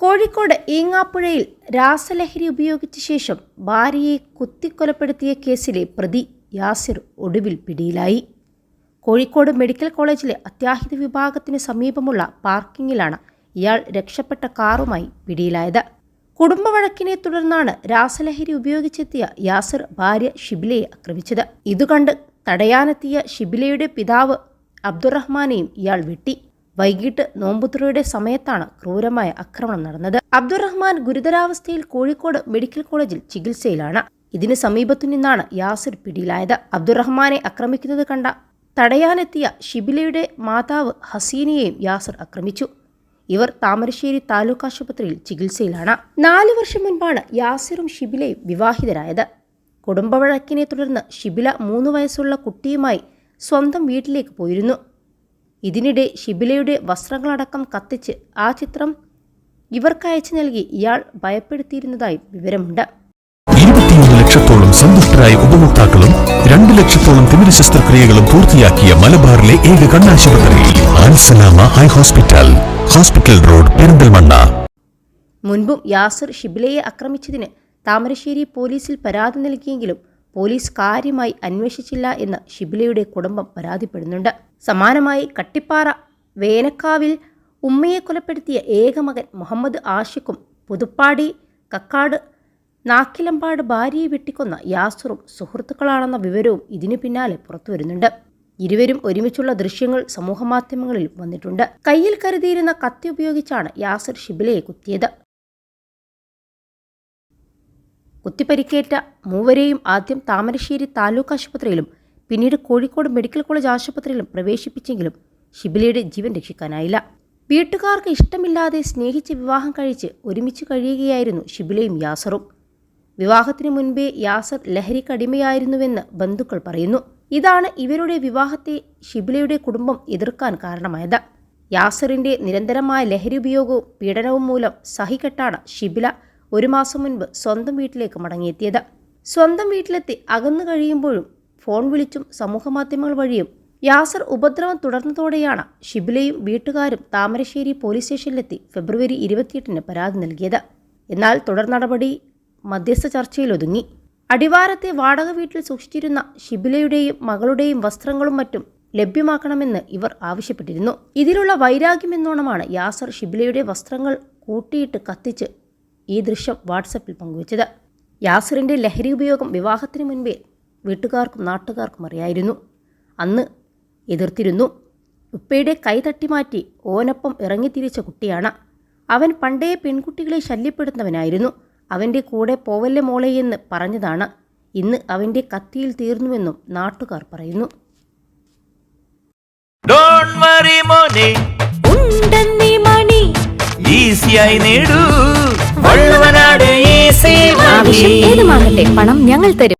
കോഴിക്കോട് ഈങ്ങാപ്പുഴയിൽ രാസലഹരി ഉപയോഗിച്ച ശേഷം ഭാര്യയെ കുത്തിക്കൊലപ്പെടുത്തിയ കേസിലെ പ്രതി യാസിർ ഒടുവിൽ പിടിയിലായി. കോഴിക്കോട് മെഡിക്കൽ കോളേജിലെ അത്യാഹിത വിഭാഗത്തിന് സമീപമുള്ള പാർക്കിങ്ങിലാണ് ഇയാൾ രക്ഷപ്പെട്ട കാറുമായി പിടിയിലായത്. കുടുംബവഴക്കിനെ തുടർന്നാണ് രാസലഹരി ഉപയോഗിച്ചെത്തിയ യാസിർ ഭാര്യ ഷിബിലയെ ആക്രമിച്ചത്. ഇതുകണ്ട് തടയാനെത്തിയ ഷിബിലയുടെ പിതാവ് അബ്ദുറഹ്മാനെയും ഇയാൾ വെട്ടി. വൈകിട്ട് നോമ്പുതുറയുടെ സമയത്താണ് ക്രൂരമായ ആക്രമണം നടന്നത്. അബ്ദുറഹ്മാൻ ഗുരുതരാവസ്ഥയിൽ കോഴിക്കോട് മെഡിക്കൽ കോളേജിൽ ചികിത്സയിലാണ്. ഇതിന് സമീപത്തു നിന്നാണ് യാസിർ പിടിയിലായത്. അബ്ദുറഹ്മാനെ ആക്രമിക്കുന്നത് കണ്ട തടയാനെത്തിയ ഷിബിലയുടെ മാതാവ് ഹസീനയെയും യാസിർ ആക്രമിച്ചു. ഇവർ താമരശ്ശേരി താലൂക്ക് ആശുപത്രിയിൽ ചികിത്സയിലാണ്. നാലു വർഷം മുൻപാണ് യാസിറും ഷിബിലയും വിവാഹിതരായത്. കുടുംബവഴക്കിനെ തുടർന്ന് ഷിബില മൂന്ന് വയസ്സുള്ള കുട്ടിയുമായി സ്വന്തം വീട്ടിലേക്ക് പോയിരുന്നു. ഇതിനിടെ ഷിബിലയുടെ വസ്ത്രങ്ങളടക്കം കത്തിച്ച് ആ ചിത്രം ഇവർക്ക് അയച്ചു നൽകി. ഇയാൾ ഭയപ്പെടുത്തിയിരുന്നതായി വിവരമുണ്ട്. ലക്ഷത്തോളം സന്തുഷ്ടരായ ഉപഭോക്താക്കളും രണ്ട് ലക്ഷത്തോളം തിമിര ശസ്ത്രക്രിയകളും പൂർത്തിയാക്കിയ മലബാറിലെ ഏക കണ്ണാശുപത്രി Ansalama hospital hospital road Perinthalmanna. മുൻപും യാസിർ ഷിബിലയെ ആക്രമിച്ചതിന് താമരശ്ശേരി പോലീസിൽ പരാതി നൽകിയെങ്കിലും പോലീസ് കാര്യമായി അന്വേഷിച്ചില്ല എന്ന് ഷിബിലയുടെ കുടുംബം പരാതിപ്പെടുന്നുണ്ട്. സമാനമായി കട്ടിപ്പാറ വേനക്കാവിൽ ഉമ്മയെ കൊലപ്പെടുത്തിയ ഏക മകൻ മുഹമ്മദ് ആഷിഖും പുതുപ്പാടി കക്കാട് നാക്കിലമ്പാട് ഭാര്യയെ വെട്ടിക്കൊന്ന യാസുറും സുഹൃത്തുക്കളാണെന്ന വിവരവും ഇതിനു പിന്നാലെ പുറത്തു വരുന്നുണ്ട്. ഇരുവരും ഒരുമിച്ചുള്ള ദൃശ്യങ്ങൾ സമൂഹമാധ്യമങ്ങളിൽ വന്നിട്ടുണ്ട്. കയ്യിൽ കരുതിയിരുന്ന കത്തി ഉപയോഗിച്ചാണ് യാസിർ ഷിബിലയെ കുത്തിയത്. കുത്തിപ്പരിക്കേറ്റ മൂവരെയും ആദ്യം താമരശ്ശേരി താലൂക്ക് ആശുപത്രിയിലും പിന്നീട് കോഴിക്കോട് മെഡിക്കൽ കോളേജ് ആശുപത്രിയിലും പ്രവേശിപ്പിച്ചെങ്കിലും ഷിബിലയുടെ ജീവൻ രക്ഷിക്കാനായില്ല. വീട്ടുകാർക്ക് ഇഷ്ടമില്ലാതെ സ്നേഹിച്ച് വിവാഹം കഴിച്ച് ഒരുമിച്ച് കഴിയുകയായിരുന്നു ഷിബിലയും യാസറും. വിവാഹത്തിന് മുൻപേ യാസർ ലഹരിക്ക് ലഹരിക്കടിമയായിരുന്നുവെന്ന് ബന്ധുക്കൾ പറയുന്നു. ഇതാണ് ഇവരുടെ വിവാഹത്തെ ഷിബിലയുടെ കുടുംബം എതിർക്കാൻ കാരണമായത്. യാസറിന്റെ നിരന്തരമായ ലഹരി ഉപയോഗവും പീഡനവും മൂലം സഹികെട്ടാണ് ഷിബില ഒരു മാസം മുൻപ് സ്വന്തം വീട്ടിലേക്ക് മടങ്ങിയെത്തിയത്. സ്വന്തം വീട്ടിലെത്തി അകന്നു കഴിയുമ്പോഴും ഫോൺ വിളിച്ചും സമൂഹമാധ്യമങ്ങൾ വഴിയും യാസർ ഉപദ്രവം തുടർന്നതോടെയാണ് ഷിബിലയും വീട്ടുകാരും താമരശ്ശേരി പോലീസ് സ്റ്റേഷനിലെത്തി ഫെബ്രുവരി ഇരുപത്തിയെട്ടിന് പരാതി നൽകിയത്. എന്നാൽ തുടർ നടപടി മധ്യസ്ഥ ചർച്ചയിലൊതുങ്ങി അടിവാരത്തെ വാടക വീട്ടിൽ സൂക്ഷിച്ചിരുന്ന ഷിബിലയുടെയും മകളുടെയും വസ്ത്രങ്ങളും മറ്റും ലഭ്യമാക്കണമെന്ന് ഇവർ ആവശ്യപ്പെട്ടിരുന്നു. ഇതിലുള്ള വൈരാഗ്യമെന്നോണമാണ് യാസർ ഷിബിലയുടെ വസ്ത്രങ്ങൾ കൂട്ടിയിട്ട് കത്തിച്ച് ഈ ദൃശ്യം വാട്സപ്പിൽ പങ്കുവച്ചത്. യാസറിന്റെ ലഹരി ഉപയോഗം വിവാഹത്തിന് മുൻപേ വീട്ടുകാർക്കും നാട്ടുകാർക്കും അറിയായിരുന്നു. അന്ന് എതിർത്തിരുന്നു. ഉപ്പയുടെ കൈ തട്ടിമാറ്റി ഓനൊപ്പം ഇറങ്ങിത്തിരിച്ച കുട്ടിയാണ്. അവൻ പണ്ടേ പെൺകുട്ടികളെ ശല്യപ്പെടുത്തുന്നവനായിരുന്നു. അവന്റെ കൂടെ പോവല്ലേ മോളെ എന്ന് പറഞ്ഞതാണ്. ഇന്ന് അവന്റെ കത്തിയിൽ തീർന്നുവെന്നും നാട്ടുകാർ പറയുന്നു. ഡോൺ വറി മോനെ. ഉണ്ടെന്നീ മണി. ഈസിയായി നേടൂ. വള്ളുവനാട് ഈസി ആവശ്യം ഏതുമാകട്ടെ പണം ഞങ്ങൾ തരും.